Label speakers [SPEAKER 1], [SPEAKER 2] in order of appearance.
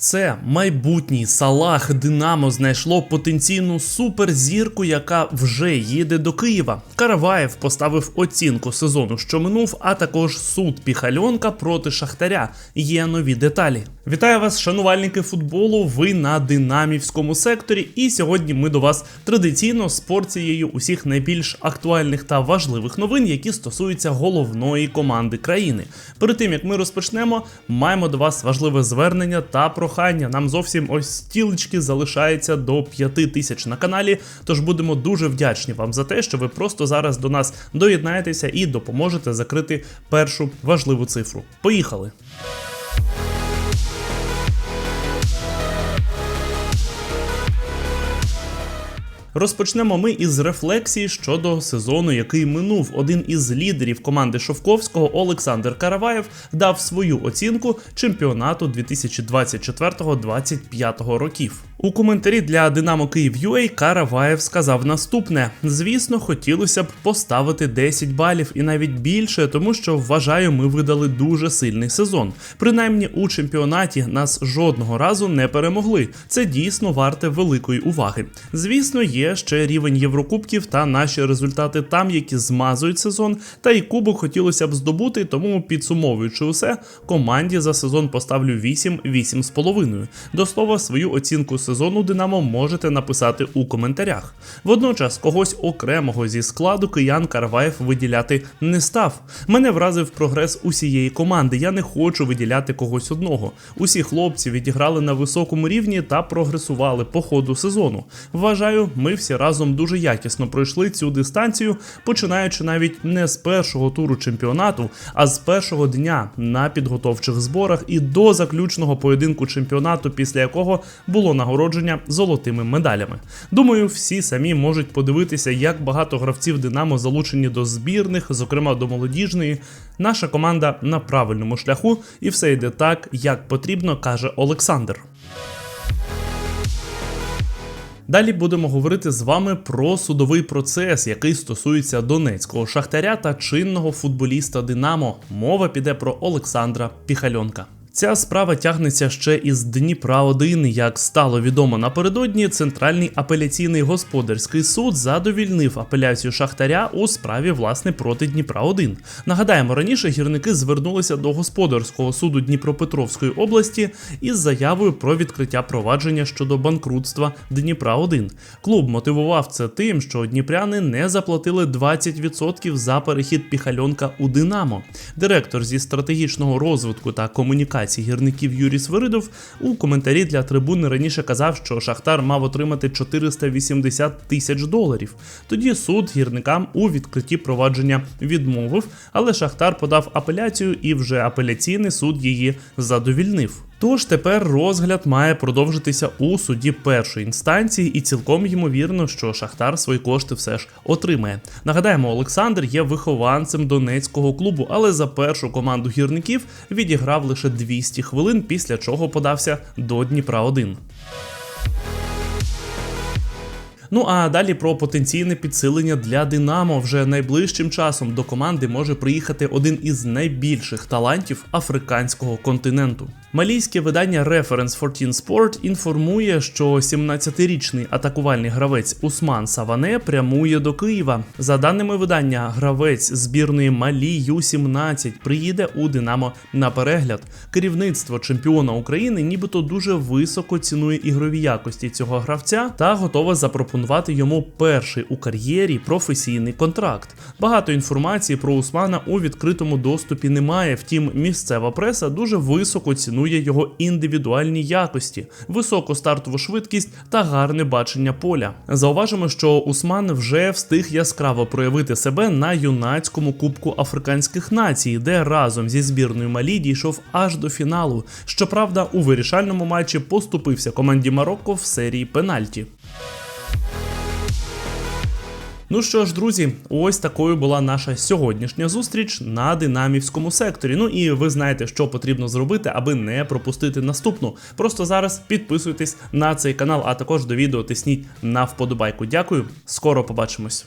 [SPEAKER 1] Це майбутній Салах Динамо знайшло потенційну суперзірку, яка вже їде до Києва. Караваєв поставив оцінку сезону, що минув, а також суд Піхальонка проти Шахтаря. Є нові деталі. Вітаю вас, шанувальники футболу. Ви на динамівському секторі. І сьогодні ми до вас традиційно з порцією усіх найбільш актуальних та важливих новин, які стосуються головної команди країни. Перед тим як ми розпочнемо, маємо до вас важливе звернення та прохання. Нам зовсім ось стілечки залишається до 5 тисяч на каналі. Тож будемо дуже вдячні вам за те, що ви просто зараз до нас доєднаєтеся і допоможете закрити першу важливу цифру. Поїхали! Розпочнемо ми із рефлексії щодо сезону, який минув. Один із лідерів команди Шовковського Олександр Караваєв дав свою оцінку чемпіонату 2024-2025 років. У коментарі для Динамо Київ UA Караваєв сказав наступне: звісно, хотілося б поставити 10 балів і навіть більше, тому що вважаю, ми видали дуже сильний сезон. Принаймні у чемпіонаті нас жодного разу не перемогли. Це дійсно варте великої уваги. Звісно, є ще рівень Єврокубків та наші результати там, які змазують сезон. Та й кубок хотілося б здобути, тому підсумовуючи усе, команді за сезон поставлю 8 8,5. До слова, свою оцінку сезону Динамо можете написати у коментарях. Водночас когось окремого зі складу киян Караваєв виділяти не став. Мене вразив прогрес усієї команди. Я не хочу виділяти когось одного. Усі хлопці відіграли на високому рівні та прогресували по ходу сезону. Вважаю, ми всі разом дуже якісно пройшли цю дистанцію, починаючи навіть не з першого туру чемпіонату, а з першого дня на підготовчих зборах і до заключного поєдинку чемпіонату, після якого було нагородження золотими медалями. Думаю, всі самі можуть подивитися, як багато гравців Динамо залучені до збірних, зокрема до молодіжної. Наша команда на правильному шляху, і все йде так, як потрібно, каже Олександр. Далі будемо говорити з вами про судовий процес, який стосується донецького шахтаря та чинного футболіста Динамо. Мова піде про Олександра Піхальонка. Ця справа тягнеться ще із Дніпра 1 Як стало відомо напередодні, центральний апеляційний господарський суд задовільнив апеляцію Шахтаря у справі власне проти Дніпра 1 Нагадаємо, раніше гірники звернулися до господарського суду Дніпропетровської області із заявою про відкриття провадження щодо банкрутства Дніпра 1 Клуб мотивував це тим, що дніпряни не заплатили 20% за перехід піхальонка у Динамо. Директор зі стратегічного розвитку та комунікації гірників Юрій Свиридов у коментарі для трибуни раніше казав, що Шахтар мав отримати 480 тисяч доларів. Тоді суд гірникам у відкритті провадження відмовив, але Шахтар подав апеляцію, і вже апеляційний суд її задовільнив. Тож тепер розгляд має продовжитися у суді першої інстанції, і цілком ймовірно, що Шахтар свої кошти все ж отримає. Нагадаємо, Олександр є вихованцем донецького клубу, але за першу команду гірників відіграв лише 200 хвилин, після чого подався до Дніпра 1 Ну а далі про потенційне підсилення для Динамо вже найближчим часом до команди може приїхати один із найбільших талантів африканського континенту. Малійське видання Reference 14 Sport інформує, що 17-річний атакувальний гравець Усман Саване прямує до Києва. За даними видання, гравець збірної Малі Ю-17 приїде у Динамо на перегляд. Керівництво чемпіона України нібито дуже високо цінує ігрові якості цього гравця та готове запропонувати йому перший у кар'єрі професійний контракт. Багато інформації про Усмана у відкритому доступі немає. Втім, місцева преса дуже високо цінує цінує його індивідуальні якості, високу стартову швидкість та гарне бачення поля. Зауважимо, що Усман вже встиг яскраво проявити себе на юнацькому кубку африканських націй, де разом зі збірною Малі дійшов аж до фіналу. Щоправда, у вирішальному матчі поступився команді Марокко в серії пенальті. Ну що ж, друзі, ось такою була наша сьогоднішня зустріч на динамівському секторі. Ну і ви знаєте, що потрібно зробити, аби не пропустити наступну. Просто зараз підписуйтесь на цей канал, а також до відео тисніть на вподобайку. Дякую, скоро побачимось.